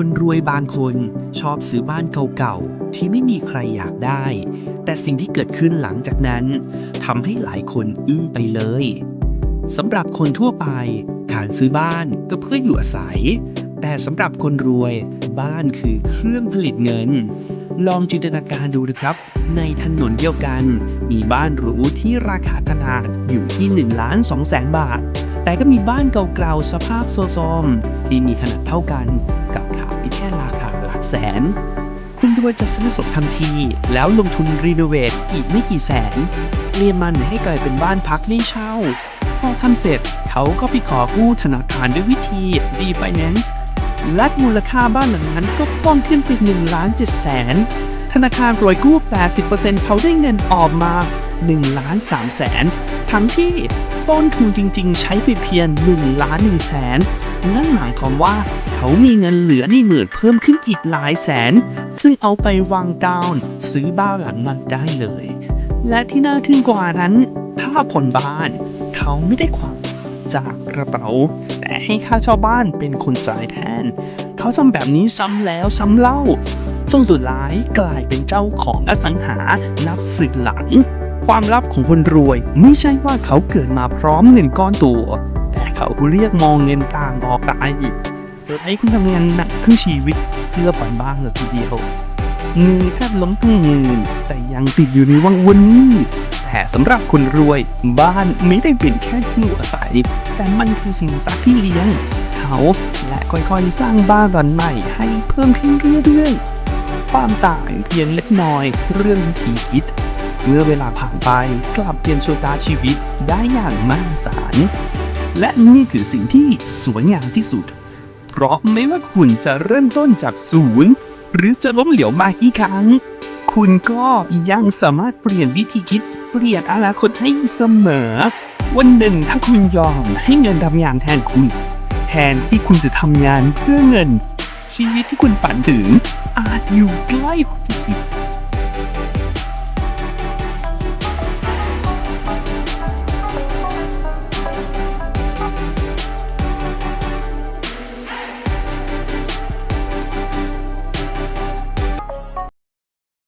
คนรวยบางคนชอบซื้อบ้านเก่าๆ ที่ไม่มีใครอยากได้ แต่สิ่งที่เกิดขึ้นหลังจากนั้นทำให้หลายคนอึ้งไปเลยสำหรับคนทั่วไปการซื้อบ้านก็เพื่ออยู่อาศัย แต่สำหรับคนรวยบ้านคือเครื่องผลิตเงิน ลองจินตนาการดูนะครับ ในถนนเดียวกัน มีบ้านหรูที่ราคาขนาดอยู่ที่1ล้าน2แสนบาทแต่ก็มีบ้านเก่าๆสภาพโซซอมที่มีขนาดเท่ากันกับ แค่ราคาหลักแสน คุณรวยจะซื้อสดทันที แล้วลงทุนรีโนเวทอีกไม่กี่แสนเรียมมันให้กลายเป็นบ้านพักให้เช่า พอทำเสร็จเขาก็ไปขอกู้ธนาคารด้วยวิธี refinance และมูลค่าบ้านหลังนั้นก็เพิ่มขึ้นเป็น1ล้าน7แสนธนาคารปล่อยกู้ 80%เขาได้เงินออกมา 1ล้าน3แสนทั้งที่ต้นทุนจริงๆ ใช้ไปเพียง1ล้าน1แสนนั่นหมายความว่าเขามีเงินเหลือในหมื่นเพิ่มขึ้นอีกหลายแสน ซึ่งเอาไปวางดาวน์ซื้อบ้านหลังนั้นได้เลย และที่น่าทึ่งกว่านั้น ถ้าผ่อนบ้าน เขาไม่ได้ความจากกระเป๋า แต่ให้ค่าเช่าบ้านเป็นคนจ่ายแทน เขาทำแบบนี้ซ้ำแล้วซ้ำเล่าจนสุดท้ายกลายเป็นเจ้าของอสังหานับสิบหลัง ความลับของคนรวย ไม่ใช่ว่าเขาเกิดมาพร้อมเงินก้อนตัว แต่เขาเรียกมองเงินต่างออกกายโดยให้คุณทำงานหนักครึ่งชีวิตเพื่อผ่อนบ้านเลยทีเดียวเงินแทบล้มทั้งเงินแต่ยังติดอยู่ในวังวนนี้แต่สำหรับคนรวย บ้านไม่ได้เป็นแค่ที่อยู่อาศัย แต่มันคือสิ่งศักดิ์ที่เลี้ยง เขาและค่อยๆสร้างบ้านหลังใหม่ให้เพิ่มขึ้นเรื่อยๆความต่างเพียงเล็กน้อยเรื่องวิธีคิด เมื่อเวลาผ่านไปกลับเปลี่ยนชะตาชีวิตได้อย่างมหาศาลและนี่คือสิ่งที่สวยงามที่สุด เพราะไม่ว่าคุณจะเริ่มต้นจากศูนย์หรือจะล้มเหลวมากี่ครั้ง คุณก็ยังสามารถเปลี่ยนวิธีคิดเปลี่ยนอนาคตให้เสมอ วันหนึ่งถ้าคุณยอมให้เงินทำงานแทนคุณ แทนที่คุณจะทำงานเพื่อเงิน ชีวิตที่คุณฝันถึงอาจอยู่ใกล้คิด